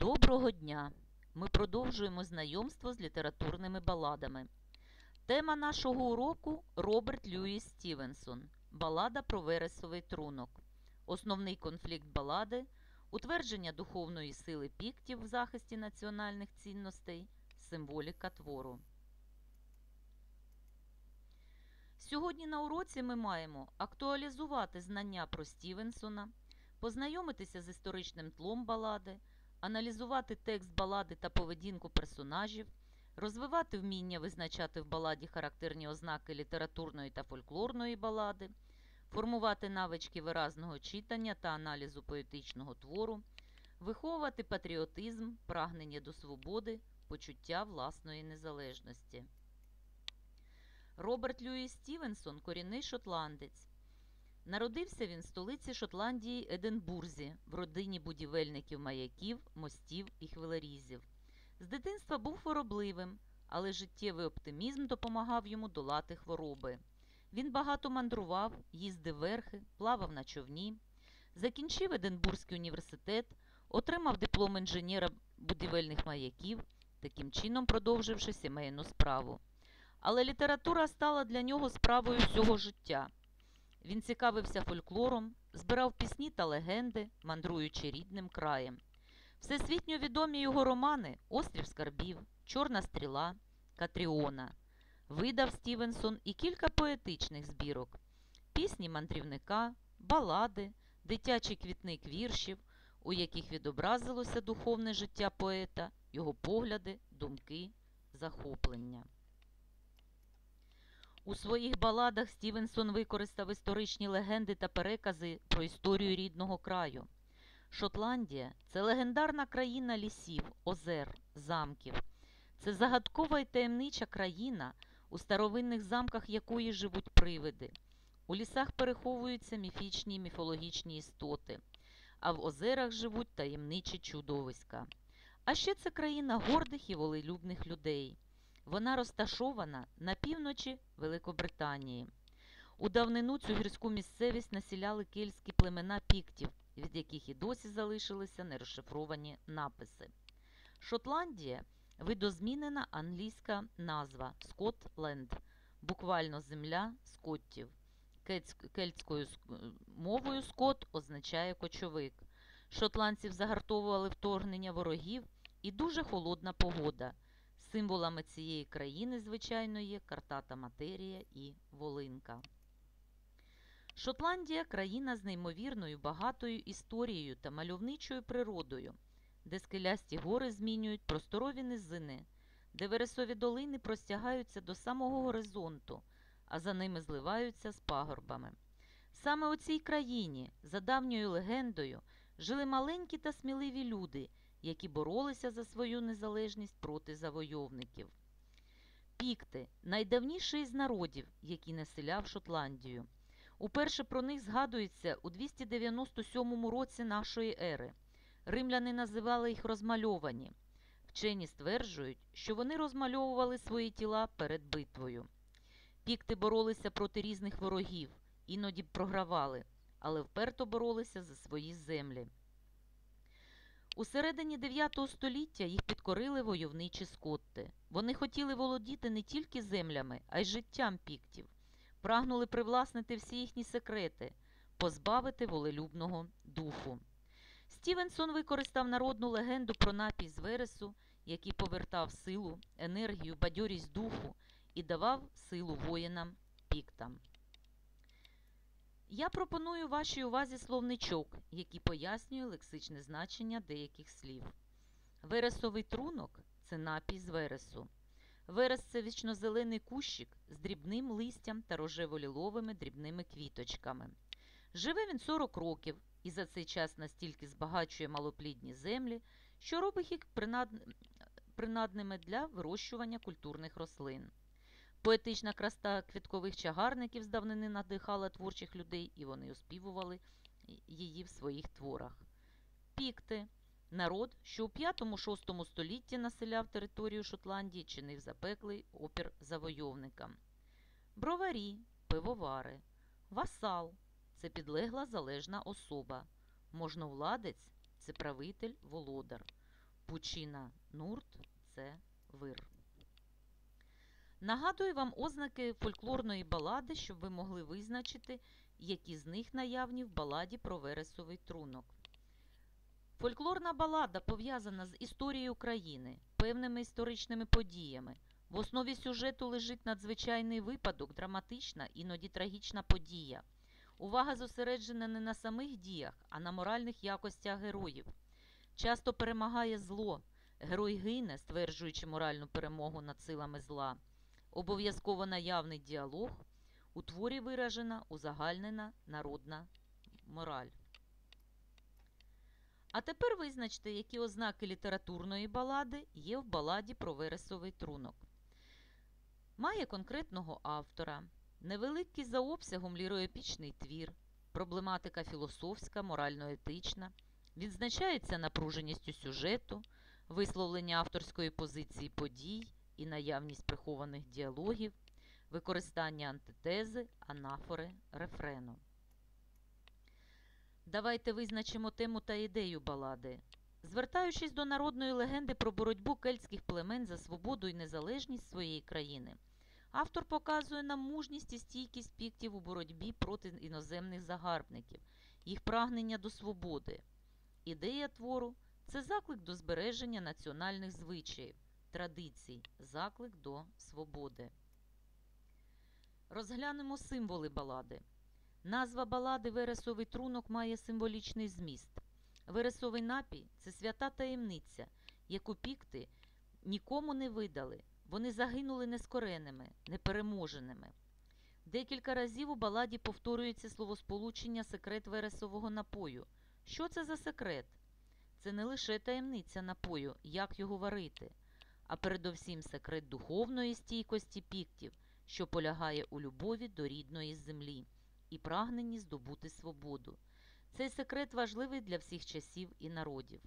Доброго дня! Ми продовжуємо знайомство з літературними баладами. Тема нашого уроку Роберт Льюіс Стівенсон. Балада про вересовий трунок. Основний конфлікт балади утвердження духовної сили піктів в захисті національних цінностей, символіка твору. Сьогодні на уроці ми маємо актуалізувати знання про Стівенсона, познайомитися з історичним тлом балади, аналізувати текст балади та поведінку персонажів, розвивати вміння визначати в баладі характерні ознаки літературної та фольклорної балади, формувати навички виразного читання та аналізу поетичного твору, виховувати патріотизм, прагнення до свободи, почуття власної незалежності. Роберт Льюіс Стівенсон корінний шотландець. Народився він в столиці Шотландії Единбурзі в родині будівельників маяків, мостів і хвилерізів. З дитинства був хворобливим, але життєвий оптимізм допомагав йому долати хвороби. Він багато мандрував, їздив верхи, плавав на човні, закінчив Единбурзький університет, отримав диплом інженера будівельних маяків, таким чином продовживши сімейну справу. Але література стала для нього справою всього життя. Він цікавився фольклором, збирав пісні та легенди, мандруючи рідним краєм. Всесвітньо відомі його романи Острів скарбів, Чорна стріла, Катріона. Видав Стівенсон і кілька поетичних збірок, пісні мандрівника, балади, дитячий квітник віршів, у яких відобразилося духовне життя поета, його погляди, думки, захоплення. У своїх баладах Стівенсон використав історичні легенди та перекази про історію рідного краю. Шотландія це легендарна країна лісів, озер, замків. Це загадкова і таємнича країна, у старовинних замках якої живуть привиди. У лісах переховуються міфічні і міфологічні істоти, а в озерах живуть таємничі чудовиська. А ще це країна гордих і волелюбних людей. Вона розташована на півночі Великобританії. У давнину цю гірську місцевість насіляли кельтські племена піктів, від яких і досі залишилися нерозшифровані написи. Шотландія видозмінена англійська назва Скотленд, буквально земля скоттів. Кельтською мовою скот означає кочовик. Шотландців загартовували вторгнення ворогів і дуже холодна погода. Символами цієї країни, звичайно, є картата матерія і волинка. Шотландія країна з неймовірною багатою історією та мальовничою природою, де скелясті гори змінюють просторові низини, де вересові долини простягаються до самого горизонту, а за ними зливаються з пагорбами. Саме у цій країні, за давньою легендою, жили маленькі та сміливі люди які боролися за свою незалежність проти завойовників. Пікти найдавніший із народів, який населяв Шотландію. Уперше про них згадується у 297 році нашої ери. Римляни називали їх розмальовані. Вчені стверджують, що вони розмальовували свої тіла перед битвою. Пікти боролися проти різних ворогів, іноді програвали, але вперто боролися за свої землі. У середині 9 століття їх підкорили войовничі скотти. Вони хотіли володіти не тільки землями, а й життям піктів, прагнули привласнити всі їхні секрети, позбавити волелюбного духу. Стівенсон використав народну легенду про напій з вересу, який повертав силу, енергію, бадьорість духу і давав силу воїнам піктам. Я пропоную вашій увазі словничок, який пояснює лексичне значення деяких слів. Вересовий трунок це напій з вересу. Верес це вічнозелений кущик з дрібним листям та рожево-ліловими дрібними квіточками. Живе він 40 років і за цей час настільки збагачує малоплідні землі, що робить їх принадними для вирощування культурних рослин. Поетична краса квіткових чагарників з давнини надихала творчих людей, і вони оспівували її в своїх творах. Пікти народ, що у 5-6 столітті населяв територію Шотландії, чинив запеклий опір завойовникам. Броварі, пивовари, васал це підлегла залежна особа, можновладець це правитель володар. Пучина нурт це вир. Нагадую вам ознаки фольклорної балади, щоб ви могли визначити, які з них наявні в баладі про вересовий трунок. Фольклорна балада пов'язана з історією країни, певними історичними подіями. В основі сюжету лежить надзвичайний випадок, драматична, іноді трагічна подія. Увага зосереджена не на самих діях, а на моральних якостях героїв. Часто перемагає зло. Герой гине, стверджуючи моральну перемогу над силами зла. Обов'язково наявний діалог. У творі виражена узагальнена народна мораль. А тепер визначте, які ознаки літературної балади є в баладі про вересовий трунок. Має конкретного автора, невеликий за обсягом ліроепічний твір, проблематика філософська, морально-етична, відзначається напруженістю сюжету, висловлення авторської позиції подій і наявність прихованих діалогів, використання антитези, анафори, рефрену. Давайте визначимо тему та ідею балади. Звертаючись до народної легенди про боротьбу кельтських племен за свободу і незалежність своєї країни, автор показує нам мужність і стійкість піктів у боротьбі проти іноземних загарбників, їх прагнення до свободи. Ідея твору це заклик до збереження національних звичаїв, традицій, заклик до свободи. Розглянемо символи балади. Назва балади Вересовий трунок має символічний зміст. Вересовий напій це свята таємниця, яку пікти нікому не видали. Вони загинули нескореними, непереможеними. Декілька разів у баладі повторюється словосполучення секрет вересового напою. Що це за секрет? Це не лише таємниця напою, як його варити, а передовсім секрет духовної стійкості піктів, що полягає у любові до рідної землі і прагненні здобути свободу. Цей секрет важливий для всіх часів і народів.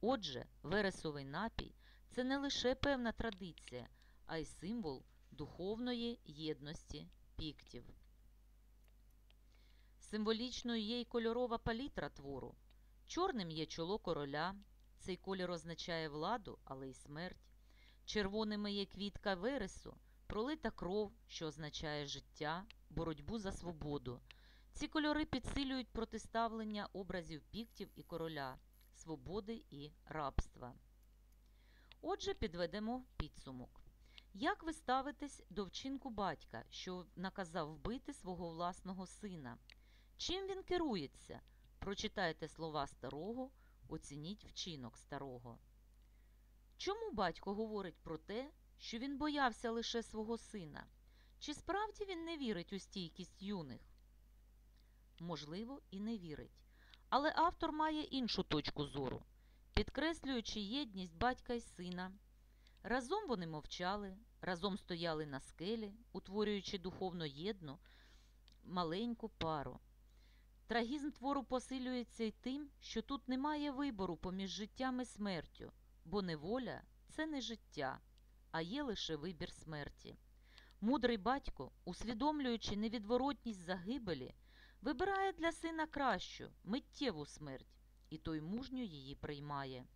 Отже, вересовий напій це не лише певна традиція, а й символ духовної єдності піктів. Символічною є й кольорова палітра твору. Чорним є чоло короля. Цей колір означає владу, але й смерть. Червоними є квітка вересу, пролита кров, що означає життя, боротьбу за свободу. Ці кольори підсилюють протиставлення образів піктів і короля, свободи і рабства. Отже, підведемо підсумок. Як ви ставитесь до вчинку батька, що наказав вбити свого власного сина? Чим він керується? Прочитайте слова старого, оцініть вчинок старого. Чому батько говорить про те, що він боявся лише свого сина? Чи справді він не вірить у стійкість юних? Можливо, і не вірить. Але автор має іншу точку зору, підкреслюючи єдність батька й сина. Разом вони мовчали, разом стояли на скелі, утворюючи духовно єдну маленьку пару. Трагізм твору посилюється й тим, що тут немає вибору поміж життям і смертю, бо неволя це не життя, а є лише вибір смерті. Мудрий батько, усвідомлюючи невідворотність загибелі, вибирає для сина кращу, миттєву смерть, і той мужньо її приймає.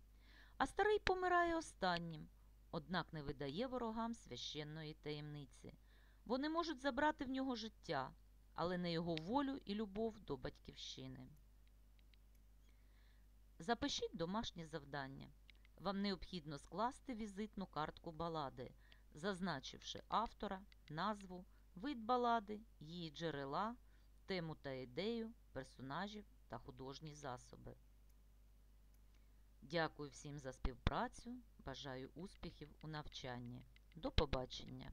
А старий помирає останнім, однак не видає ворогам священної таємниці. Вони можуть забрати в нього життя, але не його волю і любов до батьківщини. Запишіть домашнє завдання. Вам необхідно скласти візитну картку балади, зазначивши автора, назву, вид балади, її джерела, тему та ідею, персонажів та художні засоби. Дякую всім за співпрацю. Бажаю успіхів у навчанні. До побачення!